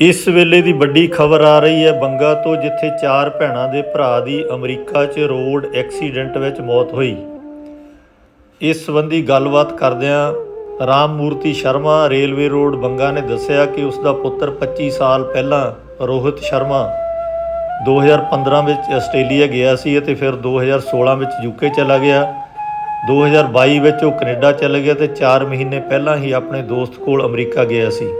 ਇਸ ਵੇਲੇ ਦੀ ਵੱਡੀ ਖਬਰ ਆ ਰਹੀ ਹੈ ਬੰਗਾ ਤੋਂ, ਜਿੱਥੇ ਚਾਰ ਭੈਣਾਂ ਦੇ ਭਰਾ ਦੀ ਅਮਰੀਕਾ 'ਚ ਰੋਡ ਐਕਸੀਡੈਂਟ ਵਿੱਚ ਮੌਤ ਹੋਈ। ਇਸ ਸੰਬੰਧੀ ਗੱਲਬਾਤ ਕਰਦਿਆਂ ਰਾਮ ਮੂਰਤੀ ਸ਼ਰਮਾ, ਰੇਲਵੇ ਰੋਡ ਬੰਗਾ ਨੇ ਦੱਸਿਆ ਕਿ ਉਸ ਦਾ ਪੁੱਤਰ 25 ਸਾਲ ਪਹਿਲਾਂ ਰੋਹਿਤ ਸ਼ਰਮਾ 2015 ਵਿੱਚ ਆਸਟ੍ਰੇਲੀਆ ਗਿਆ ਸੀ ਅਤੇ ਫਿਰ 2016 ਵਿੱਚ ਯੂਕੇ ਚਲਾ ਗਿਆ। 2022 ਵਿੱਚ ਉਹ ਕੈਨੇਡਾ ਚਲਾ ਗਿਆ ਤੇ 4 ਮਹੀਨੇ ਪਹਿਲਾਂ ਹੀ ਆਪਣੇ ਦੋਸਤ ਕੋਲ ਅਮਰੀਕਾ ਗਿਆ ਸੀ।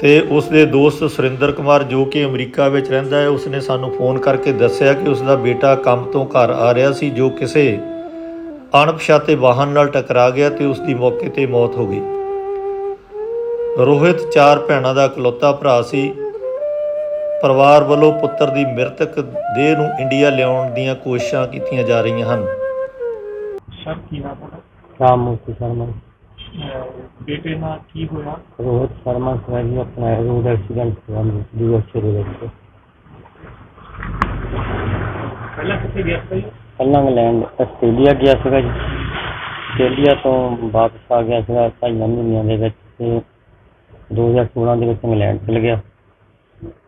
ਤੇ ਉਸ ਦੇ ਦੋਸਤ ਸੁਰਿੰਦਰ ਕੁਮਾਰ ਜੋ ਕਿ ਅਮਰੀਕਾ ਵਿੱਚ ਰਹਿੰਦਾ ਹੈ ਉਸਨੇ ਸਾਨੂੰ ਫੋਨ ਕਰਕੇ ਦੱਸਿਆ ਕਿ ਉਸ ਦਾ ਬੇਟਾ ਕੰਮ ਤੋਂ ਘਰ ਆ ਰਿਹਾ ਸੀ ਜੋ ਕਿਸੇ ਅਣਪਛਾਤੇ ਵਾਹਨ ਨਾਲ ਟਕਰਾ ਗਿਆ ਤੇ ਉਸ ਦੀ ਮੌਕੇ ਤੇ ਮੌਤ ਹੋ ਗਈ। ਰੋਹਿਤ ਚਾਰ ਭੈਣਾਂ ਦਾ ਇਕਲੌਤਾ ਭਰਾ ਸੀ। ਪਰਿਵਾਰ ਵੱਲੋਂ ਪੁੱਤਰ ਦੀ ਮ੍ਰਿਤਕ ਦੇਹ ਨੂੰ ਇੰਡੀਆ ਲਿਆਉਣ ਦੀਆਂ ਕੋਸ਼ਿਸ਼ਾਂ ਕੀਤੀਆਂ ਜਾ ਰਹੀਆਂ ਹਨ। ਸਰ ਕੀ ਨਾਮ ਤੁਹਾਡਾ ਰਾਮ ਮੂਰਤੀ ਸ਼ਰਮਾ। ਅਹ ਬੇਟੇ ਨਾਲ ਕੀ ਹੋਇਆ ਰੋਹਿਤ ਸ਼ਰਮਾ ਸਰ ਜੀ ਆਪਣਾ ਰੋਡ ਐਕਸੀਡੈਂਟ ਹੋਇਆ ਦਿਵਸ ਦੇ ਵਿੱਚ ਪਹਿਲਾਂ ਕਿੱਥੇ ਗਿਆ ਸੀ ਪਹਿਲਾਂ ਇੰਗਲੈਂਡ ਆਸਟ੍ਰੇਲੀਆ ਗਿਆ ਸੀਗਾ ਜੀ ਆਸਟ੍ਰੇਲੀਆ ਤੋਂ ਵਾਪਸ ਆ ਗਿਆ ਸੀਗਾ ਢਾਈਆਂ ਮਹੀਨਿਆਂ ਦੇ ਵਿੱਚ ਤੇ 2016 ਦੇ ਵਿੱਚ ਇੰਗਲੈਂਡ ਚਲ ਗਿਆ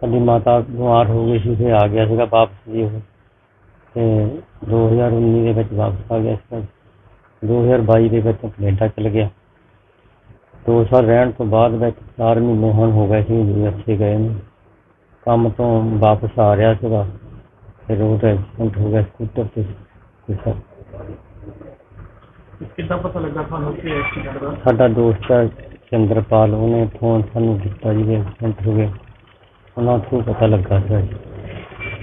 ਸਾਡੀ ਮਾਤਾ ਬਿਮਾਰ ਹੋ ਗਈ ਸੀ ਤੇ ਆ ਗਿਆ ਸੀਗਾ ਵਾਪਸ ਜੀ ਉਹ ਤੇ 2019 ਦੇ ਵਿੱਚ ਵਾਪਸ ਆ ਗਿਆ ਸੀਗਾ 2022 ਦੇ ਵਿੱਚ ਕੈਨੇਡਾ ਚਲ ਗਿਆ ਦੋ ਸਾਲ ਰਹਿਣ ਤੋਂ ਬਾਅਦ ਵਿੱਚ 4 ਮਹੀਨੇ ਹੁਣ ਹੋ ਗਏ ਸੀ ਅੱਛੇ ਗਏ ਨੇ। ਕੰਮ ਤੋਂ ਵਾਪਸ ਆ ਰਿਹਾ ਸੀਗਾ ਫਿਰ ਰੋਡ ਐਕਸੀਡੈਂਟ ਹੋ ਗਿਆ ਸਕੂਟਰ ਤੇ ਸਰ ਕਿੱਦਾਂ ਪਤਾ ਲੱਗਾ ਤੁਹਾਨੂੰ ਕਿ ਐਕਸੀਡੈਂਟ ਦਾ? ਸਾਡਾ ਦੋਸਤ ਹੈ ਚੰਦਰਪਾਲ ਉਹਨੇ ਫੋਨ ਸਾਨੂੰ ਕੀਤਾ ਜੀ ਐਕਸੀਡੈਂਟ ਹੋ ਗਿਆ। ਉਹਨਾਂ ਤੋਂ ਪਤਾ ਲੱਗਾ ਸੀ।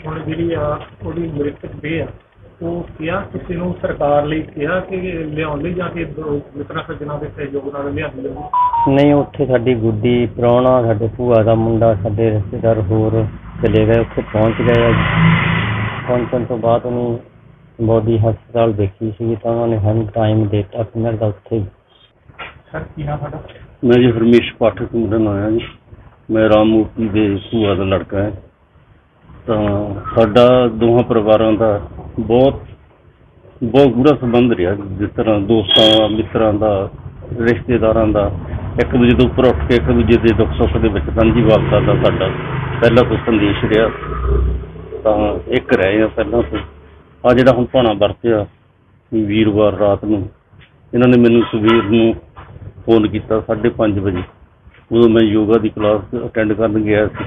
ਹੁਣ ਜਿਹੜੀ ਆ ਉਹਦੀ ਮ੍ਰਿਤਕ ਦੇਹ ਆ ਉਹ ਕਿਹਾ ਕਿਸੇ ਨੂੰ ਸਰਕਾਰ ਲਈ ਕਿਹਾ ਕਿ ਲਿਆਉਣ ਲਈ ਜਾਂ ਕਿ ਮਿੱਤਰਾਂ ਸੱਜਣਾ ਦੇ ਸਹਿਯੋਗ ਨਾਲ ਲਿਆਂਦੀ ਨਹੀਂ ਉੱਥੇ ਸਾਡੀ ਗੁੱਡੀ ਪ੍ਰਾਹੁਣਾ ਸਾਡੇ ਭੂਆ ਦਾ ਮੁੰਡਾ ਸਾਡੇ ਰਿਸ਼ਤੇਦਾਰ ਹੋਰ ਚਲੇ ਗਏ ਉੱਥੇ ਪਹੁੰਚ ਗਏ। ਆ। ਪਹੁੰਚਣ ਤੋਂ ਬਾਅਦ ਉਹਨੂੰ ਬੋਡੀ ਹਸਪਤਾਲ ਦੇਖੀ ਸੀ ਤਾਂ ਉਹਨਾਂ ਨੇ ਸਾਨੂੰ ਟਾਈਮ ਦਿੱਤਾ ਕਿੰਨਾ ਦਾ ਉੱਥੇ ਸਰ ਕੀ ਨਾਮ ਤੁਹਾਡਾ? ਮੈਂ ਜੀ ਹਰਮੇਸ਼ ਪਾਠਕ ਮੇਰਾ ਨਾਮ ਹੈ ਜੀ। ਮੈਂ ਰਾਮ ਮੂਰਤੀ ਦੇ ਭੂਆ ਦਾ ਲੜਕਾ ਹੈ। ਤਾਂ ਸਾਡਾ ਦੋਹਾਂ ਪਰਿਵਾਰਾਂ ਦਾ ਬਹੁਤ ਬਹੁਤ ਗੂੜਾ ਸੰਬੰਧ ਰਿਹਾ ਜਿਸ ਤਰ੍ਹਾਂ ਦੋਸਤਾਂ ਦਾ, ਮਿੱਤਰਾਂ ਦਾ, ਰਿਸ਼ਤੇਦਾਰਾਂ ਦਾ। ਇੱਕ ਦੂਜੇ ਤੋਂ ਉੱਪਰ ਉੱਠ ਕੇ, ਇੱਕ ਦੂਜੇ ਦੇ ਦੁੱਖ ਸੁੱਖ ਦੇ ਵਿੱਚ ਸਾਂਝੀ ਸਾਂਝੀਵਾਲਤਾ ਦਾ ਸਾਡਾ ਪਹਿਲਾ ਤੋਂ ਸੰਦੇਸ਼ ਰਿਹਾ। ਤਾਂ ਇੱਕ ਰਹੇ ਆ ਪਹਿਲਾਂ ਤੋਂ। ਆ ਜਿਹੜਾ ਹੁਣ ਭਾਣਾ ਵਰਤਿਆ ਵੀਰਵਾਰ ਰਾਤ ਨੂੰ, ਇਹਨਾਂ ਨੇ ਮੈਨੂੰ ਸਵੇਰ ਨੂੰ ਫੋਨ ਕੀਤਾ 5:30 ਵਜੇ। ਉਦੋਂ ਮੈਂ ਯੋਗਾ ਦੀ ਕਲਾਸ ਅਟੈਂਡ ਕਰਨ ਗਿਆ ਸੀ।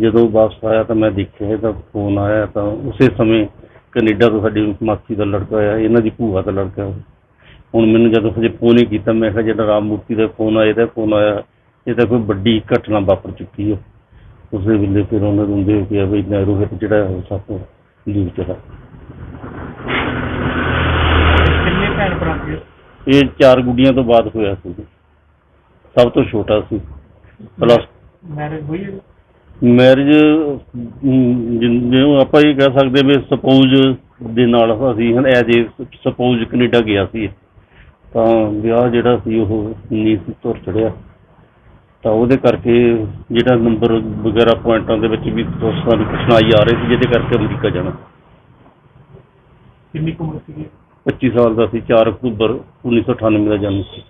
ਜਦੋਂ ਵਾਪਸ ਆਇਆ ਤਾਂ ਮੈਂ ਦੇਖਿਆ ਇਹਦਾ ਫੋਨ ਆਇਆ ਤਾਂ ਉਸੇ ਸਮੇਂ ਕੈਨੇਡਾ ਤੋਂ ਸਾਡੀ ਮਾਸੀ ਦਾ ਲੜਕਾ ਆਇਆ ਇਹਨਾਂ ਦੀ ਭੂਆ ਦਾ ਲੜਕਾ ਹੁਣ ਮੈਨੂੰ ਜਦੋਂ ਹਜੇ ਫੋਨ ਹੀ ਕੀਤਾ ਮੈਂ ਕਿਹਾ ਜਿਹੜਾ ਰਾਮ ਮੂਰਤੀ ਦਾ ਫੋਨ ਆਇਆ ਇਹਦਾ ਫੋਨ ਆਇਆ। ਇਹ ਤਾਂ ਕੋਈ ਵੱਡੀ ਘਟਨਾ ਵਾਪਰ ਚੁੱਕੀ ਹੈ ਉਸੇ ਵੇਲੇ ਫਿਰ ਉਹਨਾਂ ਨੂੰ ਦੇ ਕੇ ਵੀ ਮੈਂ ਰੋਹਿਤ ਜਿਹੜਾ ਉਹ ਸਭ ਤੋਂ ਦੂਰ ਚਲਾ ਕਿੰਨੇ ਭੈਣ ਭਰਾ ਸੀ? ਇਹ ਚਾਰ ਗੁੱਡੀਆਂ ਤੋਂ ਬਾਅਦ ਹੋਇਆ ਸੀ। ਸਭ ਤੋਂ ਛੋਟਾ ਸੀ। ਪਲੱਸ ਮੈਰਿਜ ਹੋਈ ਹੈ? ਮੈਰਿਜ ਜਿਵੇਂ ਆਪਾਂ ਇਹ ਕਹਿ ਸਕਦੇ ਵੀ ਸਪੋਜ਼ ਦੇ ਨਾਲ ਅਸੀਂ ਹਨ ਐਜ ਏ ਸਪੋਜ਼ ਕੈਨੇਡਾ ਗਿਆ ਸੀ। ਤਾਂ ਵਿਆਹ ਜਿਹੜਾ ਸੀ ਉਹ ਨਹੀਂ ਸੀ ਤੁਰ ਚੜਿਆ। ਤਾਂ ਉਹਦੇ ਕਰਕੇ ਜਿਹੜਾ ਨੰਬਰ ਵਗੈਰਾ ਪੁਆਇੰਟਾਂ ਦੇ ਵਿੱਚ ਵੀ ਸਾਨੂੰ ਕਠਿਨਾਈ ਆ ਰਹੀ ਸੀ ਜਿਹਦੇ ਕਰਕੇ ਅਮਰੀਕਾ ਜਾਣਾ। ਕਿੰਨੀ ਕੁ ਉਮਰ ਸੀ 25 ਸਾਲ ਦਾ ਸੀ 4 ਅਕਤੂਬਰ 1998 ਦਾ ਜਨਮ ਸੀ।